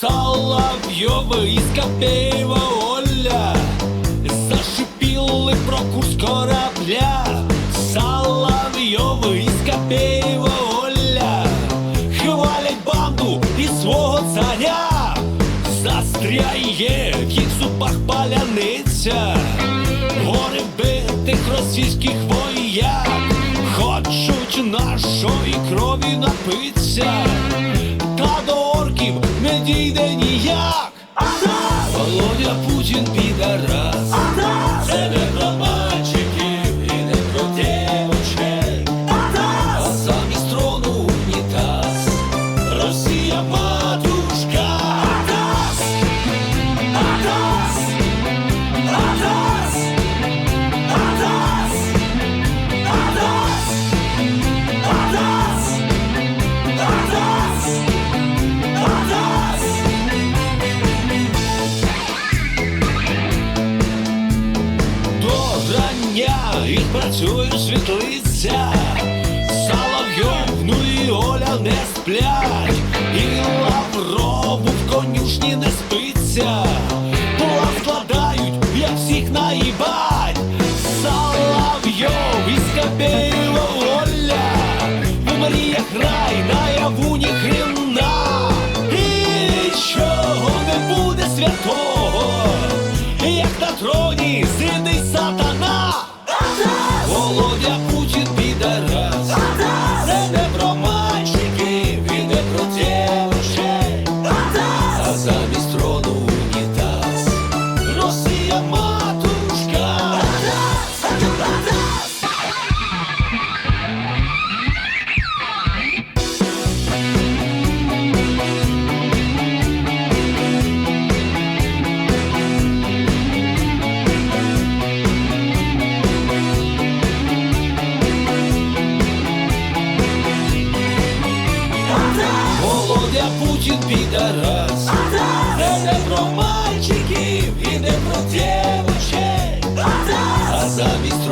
Соловйовиська пива Оля. Зашипіли про курс корабля. Соловйовиська пива Оля. Хвалять банду і свого царя. Застряє в їх зубах паляниця. Гори битих російських вояк. Хочуть нашої крові напиться Та до не дійде ніяк Володя Путін працює світлиця. Соловйов, ну і Оля не сплять. І Лаврову в конюшні не спиться. План складають, як всіх наїбать. Соловйов із Кабєєва Оля. В мріях рай, наяву ні хрена. І нічого не буде святого. Як на троні сидить підарас. Це не про мальчиків і не про дівчат. А замість